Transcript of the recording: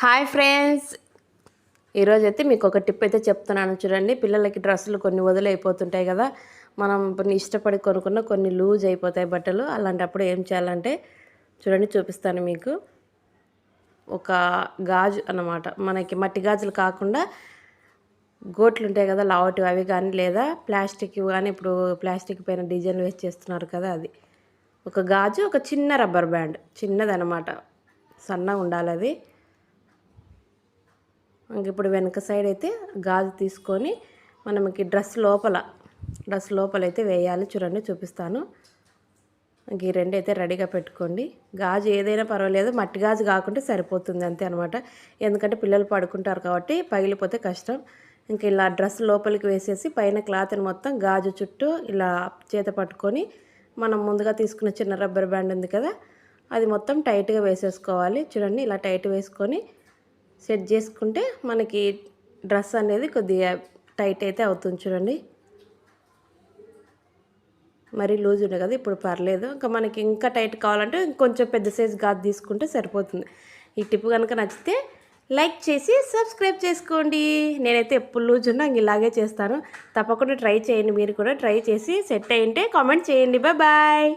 Hi friends. ఈరోజు అయితే మీకు ఒక టిప్ అయితే చెప్తున్నాను. చూడండి పిల్లలకి డ్రెస్సులు కొన్ని వదిలైపోతుంటాయి కదా. మనం కొన్ని ఇష్టపడి కొనుక్కున్న కొన్ని లూజ్ అయిపోతాయి బట్టలు. అలాంటప్పుడు ఏం చేయాలంటే చూడండి చూపిస్తాను మీకు. ఒక గాజు అన్నమాట. మనకి మట్టి గాజులు కాకుండా గోట్లు ఉంటాయి కదా లావటివి అవి కానీ లేదా ప్లాస్టిక్ కానీ ఇప్పుడు ప్లాస్టిక్ పైన డిజైన్ వేసి చేస్తున్నారు కదా అది. ఒక గాజు ఒక చిన్న రబ్బర్ బ్యాండ్. చిన్నది అనమాట సన్నగా ఉండాలి అది ఇప్పుడు వెనక సైడ్ అయితే గాజు తీసుకొని మనకి డ్రెస్ లోపల డ్రెస్ లోపల అయితే వేయాలి. చూడండి చూపిస్తాను. ఇంక ఈ రెండు అయితే రెడీగా పెట్టుకోండి. గాజు ఏదైనా పర్వాలేదు. మట్టి గాజు కాకుంటే సరిపోతుంది అంతే అనమాట ఎందుకంటే పిల్లలు పడుకుంటారు కాబట్టి పగిలిపోతే కష్టం. ఇంక ఇలా డ్రెస్ లోపలికి వేసేసి పైన క్లాత్ని మొత్తం గాజు చుట్టూ ఇలా చేత పట్టుకొని మనం ముందుగా తీసుకున్న చిన్న రబ్బర్ బ్యాండ్ ఉంది కదా అది మొత్తం టైట్గా వేసేసుకోవాలి. చూడండి ఇలా టైట్ వేసుకొని సెట్ చేసుకుంటే మనకి డ్రెస్ అనేది కొద్దిగా టైట్ అయితే అవుతుంది చూడండి. మరి లూజ్ ఉండే కదా ఇప్పుడు పర్లేదు. ఇంకా మనకి ఇంకా టైట్ కావాలంటే ఇంకొంచెం పెద్ద సైజ్ గాజు తీసుకుంటే సరిపోతుంది. ఈ టిప్ కనుక నచ్చితే లైక్ చేసి సబ్స్క్రైబ్ చేసుకోండి. నేనైతే ఎప్పుడు లూజ్ ఉన్నా ఇలాగే చేస్తాను. తప్పకుండా ట్రై చేయండి మీరు కూడా ట్రై చేసి సెట్ అయ్యింటే కామెంట్ చేయండి. Bye bye.